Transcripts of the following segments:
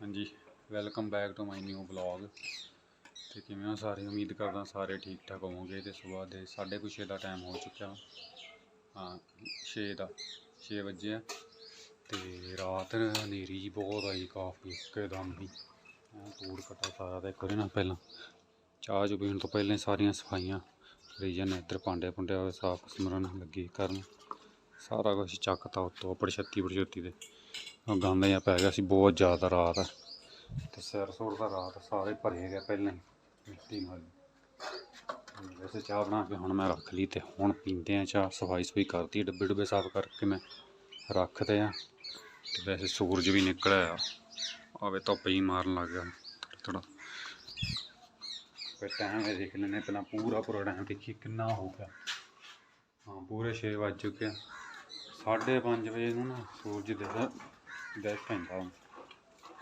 ਹਾਂਜੀ welcome back to my new vlog ਤੇ ਕਿਵੇਂ ਹੋ ਸਾਰੇ? ਉਮੀਦ ਕਰਦਾ ਸਾਰੇ ਠੀਕ ਠਾਕ ਹੋਵੋਗੇ ਤੇ ਸਵੇਰ ਦੇ 6:30 ਦਾ ਟਾਈਮ ਹੋ ਚੁੱਕਿਆ। ਹਾਂ 6 ਦਾ 6 ਵਜੇ ਆ। ਤੇ ਰਾਤ ਹਨੇਰੀ ਜੀ ਬਹੁਤ ਆਈ ਕਾਫੀ, ਇੱਕਦਮ ਹੀ। ਐਂ ਧੂੜ ਕੱਟਾ ਸਾਰਾ ਤੇ ਕਰੇ ਨਾ ਪਹਿਲਾਂ। ਚਾਹ ਚ ਪੀਣ ਤੋਂ ਪਹਿਲਾਂ ਸਾਰੀਆਂ ਸਫਾਈਆਂ ਕਰੀ ਜਾਂਦੇ ਇੱਧਰ ਭਾਂਡੇ ਭੁੰਡੇ ਹੋਏ ਸਾਫ਼ ਸਿਮਰਨ ਲੱਗੇ ਕਰਨ। ਸਾਰਾ ਕੁਝ ਚੱਕਤਾ ਉੱਤੋਂ ਪੜਛੱਤੀ ਪੜਛੱਤੀ ਦੇ। ਗੰਦ ਜਿਹਾ ਪੈ ਗਿਆ ਸੀ, ਬਹੁਤ ਜ਼ਿਆਦਾ ਰਾਤ ਤੇ ਸਿਰ ਸੁਰ ਦਾ ਰਾਤ ਸਾਰੇ ਭਰੇ ਗਏ ਪਹਿਲਾਂ ਹੀ, ਮਿੱਟੀ ਨਾਲ। ਵੈਸੇ ਚਾਹ ਬਣਾ ਕੇ ਹੁਣ ਮੈਂ ਰੱਖ ਲਈ ਤੇ ਹੁਣ ਪੀਂਦੇ ਆ ਚਾਹ। ਸਫ਼ਾਈ ਸਫ਼ਾਈ ਕਰਤੀ ਡੱਬੇ ਡੁੱਬੇ ਸਾਫ਼ ਕਰਕੇ ਮੈਂ ਰੱਖਦੇ ਆ ਤੇ ਵੈਸੇ ਸੂਰਜ ਵੀ ਨਿਕਲਿਆ ਆਵੇ ਧੁੱਪ ਹੀ ਮਾਰਨ ਲੱਗ ਗਿਆ। ਥੋੜਾ ਫਿਰ ਟਾਈਮ ਇਹ ਦੇਖ ਲੈਣੇ ਪਹਿਲਾਂ ਪੂਰਾ ਪੂਰਾ ਟਾਈਮ ਦੇਖੀ ਕਿੰਨਾ ਹੋ ਗਿਆ। ਹਾਂ, ਪੂਰੇ 6 ਵੱਜ ਚੁੱਕੇ ਆ। ਸਾਢੇ ਪੰਜ ਵਜੇ ਨੂੰ ਨਾ ਸੂਰਜ ਦੇ ਦੇ ਪੈਂਦਾ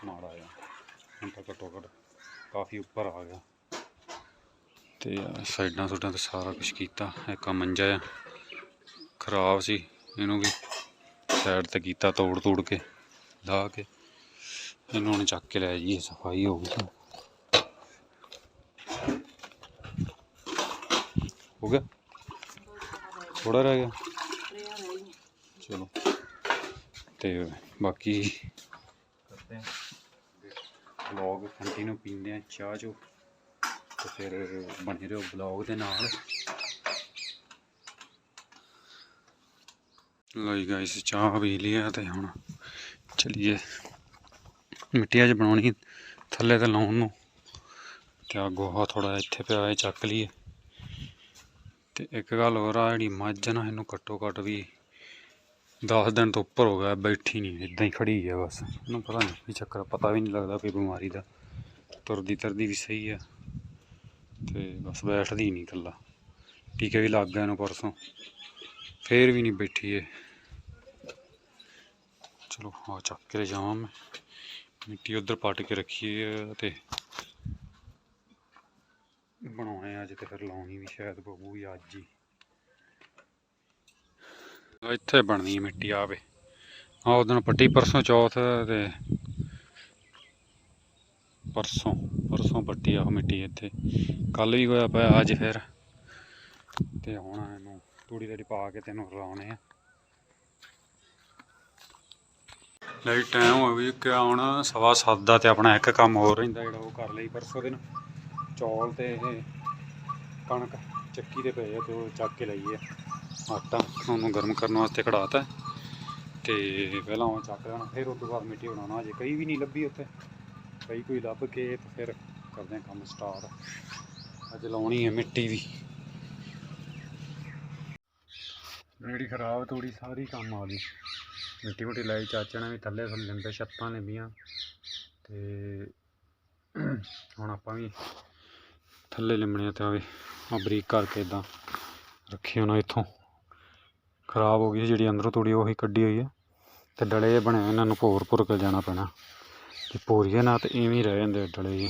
ਮਾੜਾ ਆ ਹੁਣ ਤਾਂ ਘੱਟੋ ਘੱਟ ਕਾਫੀ ਉੱਪਰ ਆ ਗਿਆ। ਤੇ ਸਾਈਡਾਂ ਸੁੱਡਾਂ ਤੇ ਸਾਰਾ ਕੁਝ ਕੀਤਾ। ਇੱਕ ਮੰਜਾ ਆ। ਖਰਾਬ ਸੀ ਇਹਨੂੰ ਵੀ। ਸਾਈਡ ਤੇ ਕੀਤਾ ਤੋੜ ਤੋੜ ਕੇ, ਲਾ ਕੇ। ਇਹਨੂੰ ਹੁਣ ਚੱਕ ਕੇ ਲੈ ਜਾਈਏ, ਸਫ਼ਾਈ ਹੋ ਗਈ। ਹੋ ਗਿਆ? ਥੋੜਾ ਰਹਿ ਗਿਆ। ਚਲੋ। ਤੇ ਬਾਕੀ ਕਰਦੇ ਹਾਂ। ਬਲੌਗ ਕੰਟੀਨਿਊ ਪੀਂਦੇ ਆ ਚਾਹ ਚੋ। ਤੇ ਫਿਰ ਬਣੇ ਰਹੋ ਬਲੌਗ ਦੇ ਨਾਲ। ਲੋ ਗਾਇਸ ਚਾਹ ਪੀ ਲਿਆ ਤੇ ਹੁਣ ਚਲਿਏ। ਮਿੱਟੀ 'ਚ ਬਣਾਉਣੀ ਥੱਲੇ ਤੇ ਲਾਉਣ ਨੂੰ। ਤੇ ਆ ਗੋਹਾ ਥੋੜਾ ਇੱਥੇ ਪਿਆ ਹੈ ਚੱਕ ਲਈਏ। ਤੇ ਇੱਕ ਗੱਲ ਹੋਰ ਆ, ਜਿਹੜੀ ਮੱਝ ਨਾ, ਇਹਨੂੰ ਘੱਟੋ ਘੱਟ ਵੀ 10 ਦਿਨ ਤੋਂ ਉੱਪਰ ਹੋ ਗਿਆ, ਬੈਠੀ ਨਹੀਂ ਇਦਾਂ ਹੀ ਖੜੀ ਹੈ ਬਸ। ਉਹਨੂੰ ਪਤਾ ਨਹੀਂ ਕੀ ਚੱਕਰ ਪਤਾ ਵੀ ਨਹੀਂ ਲੱਗਦਾ ਕੋਈ ਬਿਮਾਰੀ ਦਾ। ਤੁਰਦੀ ਤਰਦੀ ਵੀ ਸਹੀ ਆ, ਤੇ ਬਸ ਬੈਠਦੀ ਨਹੀਂ ਇਕੱਲਾ। ਟੀਕੇ ਵੀ ਲੱਗ ਗਏ ਇਹਨੂੰ ਪਰਸੋਂ, ਫੇਰ ਵੀ ਨਹੀਂ ਬੈਠੀ ਏ ਚਲੋ ਆ ਚੱਕ ਕੇ ਜਾਵਾਂ ਮੈਂ। ਮਿੱਟੀ ਉਧਰ ਪੱਟ ਕੇ ਰੱਖੀ ਹੈ ਤੇ ਬਣਾਉਣੇ ਅੱਜ ਤੇ ਫਿਰ ਲਾਉਣੀ ਵੀ ਸ਼ਾਇਦ ਪਊਗੀ ਅੱਜ ਹੀ। ਇੱਥੇ ਬਣਨੀ ਹੈ ਮਿੱਟੀ ਆਵੇ ਆ ਉਦੋਂ ਪੱਟੀ ਪਰਸੋਂ ਚੌਥ ਤੇ ਪਰਸੋਂ ਪਰਸੋਂ ਪੱਟੀ ਆ ਮਿੱਟੀ ਇੱਥੇ। ਕੱਲ ਵੀ ਹੋਇਆ ਪਿਆ, ਅੱਜ ਫਿਰ। ਤੇ ਹੁਣ ਇਹਨੂੰ ਤੂੜੀ ਤੜੀ ਪਾ ਕੇ ਤੈਨੂੰ ਰਲਾਉਣੇ ਆ। ਲਈ ਟਾਈਮ ਹੋ ਵੀ ਕਿ ਹੁਣ, ਸਵਾ ਸੱਤ ਦਾ ਤੇ ਆਪਣਾ ਇੱਕ ਕੰਮ ਹੋਰ ਰਹਿੰਦਾ ਜਿਹੜਾ ਉਹ ਕਰ ਲਈ ਪਰਸੋਂ ਦਿਨ। ਚੌਲ ਤੇ ਇਹ ਕਣਕ ਚੱਕੀ ਦੇ ਪਏ ਆ ਤੇ ਉਹ ਚੱਕ ਕੇ ਲਈਏ। ਆਟਾ ਉਹਨੂੰ ਗਰਮ ਕਰਨ ਵਾਸਤੇ ਕਢਾਤਾ। ਤੇ ਪਹਿਲਾਂ ਉਹ ਚੱਕ ਲੈਣਾ, ਫਿਰ ਉਸ ਤੋਂ ਬਾਅਦ ਮਿੱਟੀ ਬਣਾਉਣਾ। ਅਜੇ ਕਈ ਵੀ ਨਹੀਂ ਲੱਭੀ ਉੱਥੇ। ਕਈ ਕੋਈ ਲੱਭ ਕੇ ਤੇ ਫਿਰ ਕਰਦੇ ਹਾਂ ਕੰਮ ਸਟਾਰਟ ਅੱਜ ਲਾਉਣੀ ਹੈ ਮਿੱਟੀ ਵੀ। ਜਿਹੜੀ ਖਰਾਬ ਥੋੜੀ ਸਾਰੀ ਕੰਮ ਆ ਗਈ। ਮਿੱਟੀ ਮੁੱਟੀ ਲਾਈ, ਚਾਚਾ ਨੇ ਵੀ ਥੱਲੇ ਥੱਲੇ ਲੰਬੇ, ਛੱਤਾਂ ਲੈਂਦੀਆਂ ਤੇ ਹੁਣ ਆਪਾਂ ਵੀ ਥੱਲੇ ਲਿਮਣੇ ਤੇ ਆਵੇ ਆ ਬਰੀਕ ਕਰਕੇ ਇਦਾਂ ਰੱਖੀ ਉਹਨਾਂ ਇੱਥੋਂ। ਖਰਾਬ ਹੋ ਗਈ ਸੀ ਜਿਹੜੀ ਅੰਦਰੋਂ ਤੂੜੀ ਉਹੀ ਕੱਢੀ ਹੋਈ ਹੈ। ਤੇ ਡਲੇ ਜਿਹੇ ਬਣੇ ਇਹਨਾਂ ਨੂੰ ਭੋਰ ਭੁਰ ਕੇ ਜਾਣਾ ਪੈਣਾ। ਕਿ ਭੋਰੀਏ ਨਾ ਤੇ ਇਵੇਂ ਹੀ ਰਹਿ ਜਾਂਦੇ ਡਲੇ ਜੇ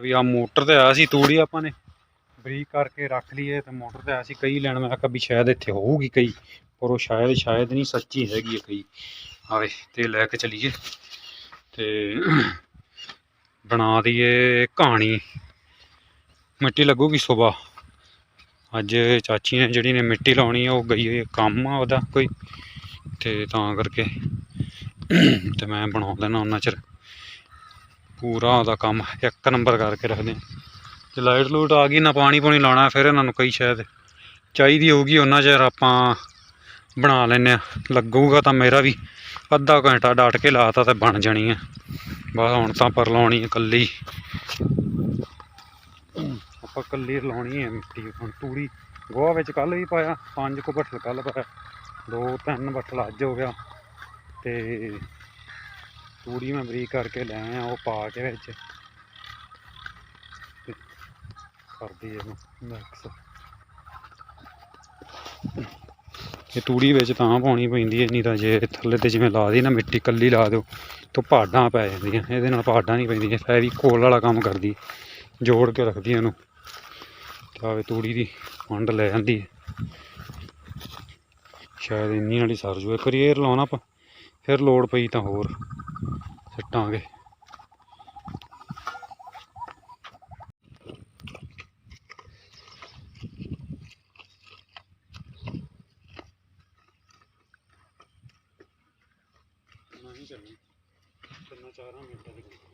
ਵੀ ਆ ਮੋਟਰ ਤੇ ਆਇਆ ਸੀ, ਤੂੜੀ ਆਪਾਂ ਨੇ। ਬਰੀਕ ਕਰਕੇ ਰੱਖ ਲਈਏ ਤੇ ਮੋਟਰ ਤੇ ਆਇਆ ਸੀ ਕਈ ਲੈਣ, ਮੈਂ ਕਿਹਾ ਵੀ ਸ਼ਾਇਦ ਇੱਥੇ ਹੋਊਗੀ ਕਈ ਪਰ ਉਹ ਸ਼ਾਇਦ ਸ਼ਾਇਦ ਨਹੀਂ, ਸੱਚੀ ਹੈਗੀ ਹੈ ਕਈ ਆਵੇ ਤੇ ਲੈ ਕੇ ਚਲੀਏ ਤੇ ਬਣਾ ਦਈਏ ਕਹਾਣੀ। ਮਿੱਟੀ ਲੱਗੂਗੀ ਸਵੇਰ। ਅੱਜ ਚਾਚੀ ਨੇ ਜਿਹੜੀ ਨੇ ਮਿੱਟੀ ਲਾਉਣੀ ਉਹ ਗਈ ਕੰਮ ਆ ਉਹਦਾ ਕੋਈ। ਤੇ ਤਾਂ ਕਰਕੇ ਤੇ ਮੈਂ ਬਣਾ ਦੇਣਾ ਉਹਨਾਂ ਚਿਰ। ਪੂਰਾ ਉਹਦਾ ਕੰਮ, ਇੱਕ ਨੰਬਰ ਕਰਕੇ ਰੱਖਦੇ ਹਾਂ ਤੇ ਲਾਈਟ ਲੂਟ ਆ ਗਈ, ਨਾ ਪਾਣੀ ਪੂਣੀ ਲਾਉਣਾ, ਫਿਰ ਇਹਨਾਂ ਨੂੰ ਕਈ ਸ਼ਾਇਦ। ਚਾਹੀਦੀ ਹੋਊਗੀ ਉਹਨਾਂ ਚਿਰ ਆਪਾਂ ਬਣਾ ਲੈਨੇ ਆ ਲੱਗੂਗਾ ਤਾਂ ਮੇਰਾ ਵੀ, ਅੱਧਾ ਘੰਟਾ ਡਾਟ ਕੇ ਲਾਤਾ ਤੇ ਬਣ ਜਾਣੀ ਆ। ਬਸ ਹੁਣ ਤਾਂ ਪਰ ਲਾਉਣੀ ਹੈ ਕੱਲੀ ਆਪਾਂ ਕੱਲੀ ਲਾਉਣੀ ਹੈ ਮਿੱਟੀ ਹੁਣ ਤੂੜੀ। ਗੋਹਾ ਵਿੱਚ ਕੱਲ ਵੀ ਪਾਇਆ, ਪੰਜ ਕੁ ਬੱਠਲ ਕੱਲ ਪਾਇਆ। ਦੋ ਤਿੰਨ ਬੱਠਲ ਅੱਜ ਹੋ ਗਿਆ। ਤੇ ਤੂੜੀ ਮੈਂ ਬਰੀਕ ਕਰਕੇ ਲੈ ਆਇਆ, ਉਹ ਪਾ ਕੇ ਵਿੱਚ ਤੇ ਕਰਦੀ ਇਹਨੂੰ ਮਿਕਸ ਇਹ ਤੂੜੀ ਵਿੱਚ ਤਾਂ ਪਾਉਣੀ ਪੈਂਦੀ ਹੈ ਨਹੀਂ ਤਾਂ ਜੇ ਥੱਲੇ ਤੇ ਜਿਵੇਂ ਲਾ ਦੀ ਨਾ ਮਿੱਟੀ ਕੱਲੀ ਲਾ ਦਿਓ, ਤਾਂ ਪਹਾੜਾਂ ਪੈ ਜਾਂਦੀਆਂ, ਇਹਦੇ ਨਾਲ ਪਹਾੜਾਂ ਨਹੀਂ ਪੈਂਦੀਆਂ ਫੈ ਕੋਲ ਵਾਲਾ ਕੰਮ ਕਰਦੀ, ਜੋੜ ਕੇ ਰੱਖਦੀ ਇਹਨੂੰ। ਤਾਂ ਤੂੜੀ ਦੀ ਵੰਡ ਲੈ ਜਾਂਦੀ ਸ਼ਾਇਦ ਇੰਨੀ ਨਾਲ ਹੀ ਸਰ ਜੂ, ਇੱਕ ਵਾਰੀ ਲਾਉਣਾ ਆਪਾਂ, ਫਿਰ ਲੋੜ ਪਈ ਤਾਂ ਹੋਰ, ਸਿੱਟਾਂਗੇ। 4 ਮਿੰਟਾਂ ਦੇ ਵਿੱਚ।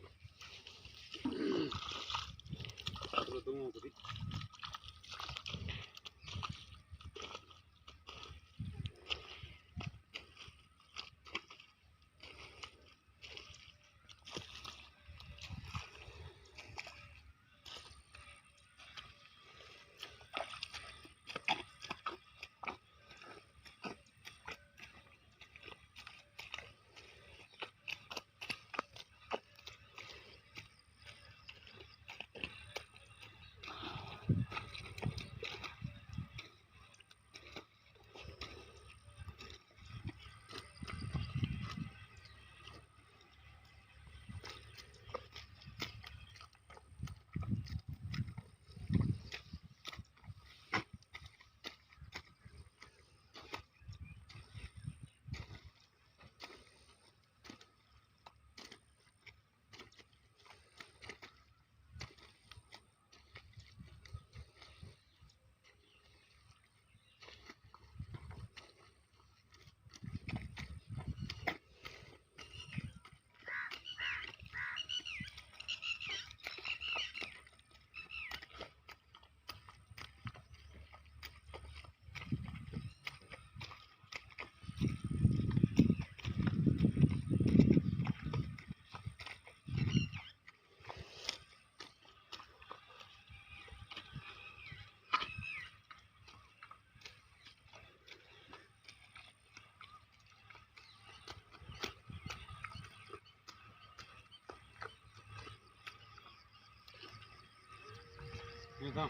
ਇਹ ਤਾਂ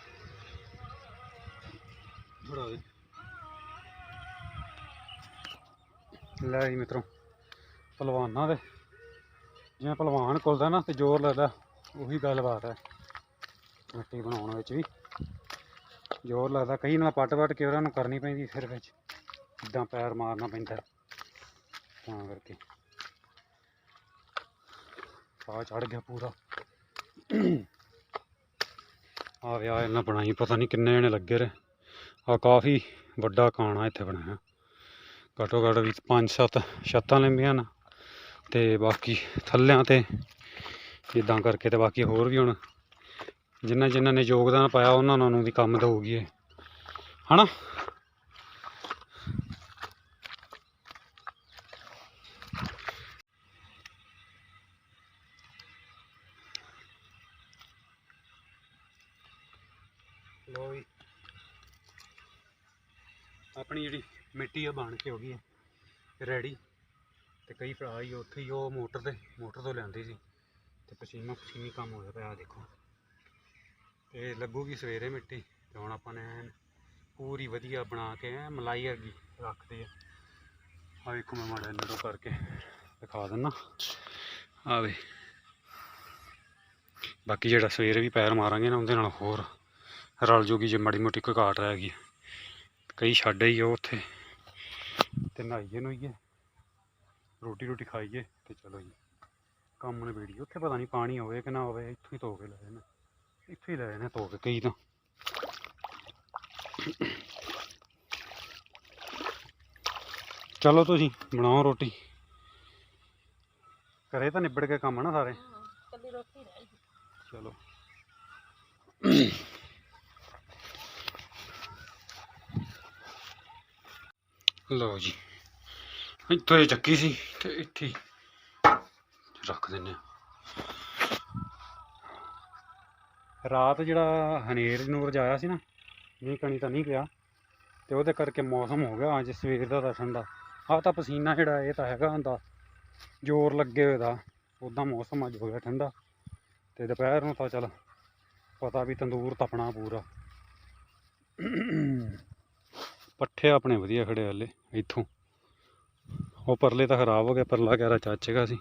ਬੜਾ ਲੈ ਜੀ ਮਿੱਤਰੋ, ਪਹਿਲਵਾਨਾਂ ਦੇ। ਜਿਵੇਂ ਪਹਿਲਵਾਨ ਕੋਲਦਾ ਨਾ ਤੇ ਜ਼ੋਰ ਲੱਗਦਾ, ਉਹੀ ਗੱਲਬਾਤ ਹੈ। ਮਿੱਟੀ ਬਣਾਉਣ ਵਿੱਚ ਵੀ। ਜ਼ੋਰ ਲੱਗਦਾ, ਕਈ ਨਾਲ ਪੱਟ ਪੱਟ ਕੇ ਉਹਨਾਂ ਨੂੰ ਕਰਨੀ ਪੈਂਦੀ ਫਿਰ ਵਿੱਚ। ਇਦਾਂ ਪੈਰ ਮਾਰਨਾ ਪੈਂਦਾ। ਤਾਂ ਕਰਕੇ। ਸਾਹ ਚੜ ਗਿਆ ਪੂਰਾ। ਆ ਵਿਆਹ ਇਹਨਾਂ ਬਣਾਈ, ਪਤਾ ਨਹੀਂ ਕਿੰਨੇ ਜਣੇ ਲੱਗੇ ਰਹੇ। ਆ ਕਾਫੀ ਵੱਡਾ ਕਾਣਾ ਇੱਥੇ ਬਣਾਇਆ। ਘੱਟੋ ਘੱਟ ਵੀ ਪੰਜ ਸੱਤ ਛੱਤਾਂ ਲੰਬੀਆਂ ਨੇ ਤੇ ਬਾਕੀ ਥੱਲਿਆਂ ਤੇ ਇਦਾਂ ਕਰਕੇ ਤੇ ਬਾਕੀ ਹੋਰ ਵੀ ਹੁਣ ਜਿਨ੍ਹਾਂ ਜਿਨ੍ਹਾਂ ਨੇ ਯੋਗਦਾਨ ਪਾਇਆ, ਉਹਨਾਂ ਨੂੰ ਵੀ ਕੰਮ ਦਊਗੀ ਇਹ ਹਨਾ ਲੋ ਵੀ ਆਪਣੀ ਜਿਹੜੀ ਮਿੱਟੀ ਆ ਹੋ ਗਈ ਹੈ ਰੈਡੀ ਤੇ ਕਈ ਭਰਾ ਹੀ ਉੱਥੇ ਹੀ ਉਹ ਮੋਟਰ ਤੇ, ਮੋਟਰ ਤੋਂ ਲਿਆਂਦੀ ਸੀ ਤੇ ਪਸੀਨਾ ਪਸੀਨੀ ਕੰਮ ਹੋਇਆ ਪਿਆ, ਆਹ ਦੇਖੋ। ਤੇ ਲੱਗੂਗੀ ਸਵੇਰੇ ਮਿੱਟੀ ਤੇ ਹੁਣ ਆਪਾਂ ਨੇ ਐਨ ਪੂਰੀ ਵਧੀਆ ਬਣਾ ਕੇ ਐਨ ਮਲਾਈ ਵਰਗੀ ਰੱਖਦੇ ਆ ਆ ਵੇਖੋ ਮੈਂ ਮਾੜਾ ਨਰੋ ਕਰਕੇ ਦਿਖਾ ਦਿੰਨਾ। ਆਵੇ ਬਾਕੀ ਜਿਹੜਾ ਸਵੇਰੇ ਵੀ ਪੈਰ ਮਾਰਾਂਗੇ ਨਾ, ਉਹਦੇ ਨਾਲ ਹੋਰ ਰਲ ਜੂਗੀ ਜੇ ਮਾੜੀ ਮੋਟੀ ਕੋਈ ਘਾਟ ਰਹਿ ਗਈ। ਕਈ ਛੱਡ ਹੀ ਉਹ ਉੱਥੇ। ਤੇ ਨਹਾਈਏ ਨੁਈਏ ਰੋਟੀ ਰੋਟੀ ਖਾਈਏ ਤੇ ਚਲੋ ਜੀ। ਕੰਮ ਨਿਬੇੜੀਏ ਉੱਥੇ ਪਤਾ ਨਹੀਂ ਪਾਣੀ ਹੋਵੇ ਕਿ ਨਾ ਹੋਵੇ ਇੱਥੋਂ ਹੀ ਧੋ ਕੇ ਲੈ ਜਾਣਾ ਇੱਥੋਂ ਹੀ ਲੈ ਜਾਣਾ ਧੋ ਕੇ ਕਈ ਤਾਂ। ਚਲੋ ਤੁਸੀਂ ਬਣਾਓ ਰੋਟੀ। ਕਰੇ ਤਾਂ ਨਿਬੜ ਕੇ ਕੰਮ ਨਾ ਸਾਰੇ। ਕੱਲੀ ਰੋਟੀ ਰਹਿ ਗਈ। ਚਲੋ। ਲਓ ਜੀ। ਇੱਥੋਂ ਇਹ ਚੱਕੀ ਸੀ ਤੇ ਇੱਥੇ ਰੱਖ ਦਿੰਨੇ ਆ ਰਾਤ ਜਿਹੜਾ ਹਨੇਰ ਨੂਰ ਜਾਇਆ ਸੀ ਨਾ, ਮੀਂਹ ਕਣੀ ਤਾਂ ਨਹੀਂ ਪਿਆ ਤੇ ਉਹਦੇ ਕਰਕੇ ਮੌਸਮ ਹੋ ਗਿਆ ਅੱਜ ਸਵੇਰ ਦਾ ਤਾਂ ਠੰਡਾ। ਆਹ ਤਾਂ ਪਸੀਨਾ ਜਿਹੜਾ, ਇਹ ਤਾਂ ਹੈਗਾ ਹੁੰਦਾ। ਜ਼ੋਰ ਲੱਗੇ ਹੋਏ ਦਾ ਉਦਾਂ ਮੌਸਮ ਅੱਜ ਹੋ ਗਿਆ ਠੰਡਾ। ਤੇ ਦੁਪਹਿਰ ਨੂੰ ਤਾਂ ਚੱਲ ਪਤਾ ਵੀ ਤੰਦੂਰ ਤਪਣਾ ਪੂਰਾ। ਪੱਠੇ ਆਪਣੇ ਵਧੀਆ ਖੜੇ ਹਲੇ, ਇੱਥੋਂ। ਉਹ ਪਰਲੇ ਤਾਂ ਖਰਾਬ ਹੋ ਗਿਆ ਪਰਲਾ ਕਹਿਰਾ ਚਾਚੇ ਦਾ ਸੀ।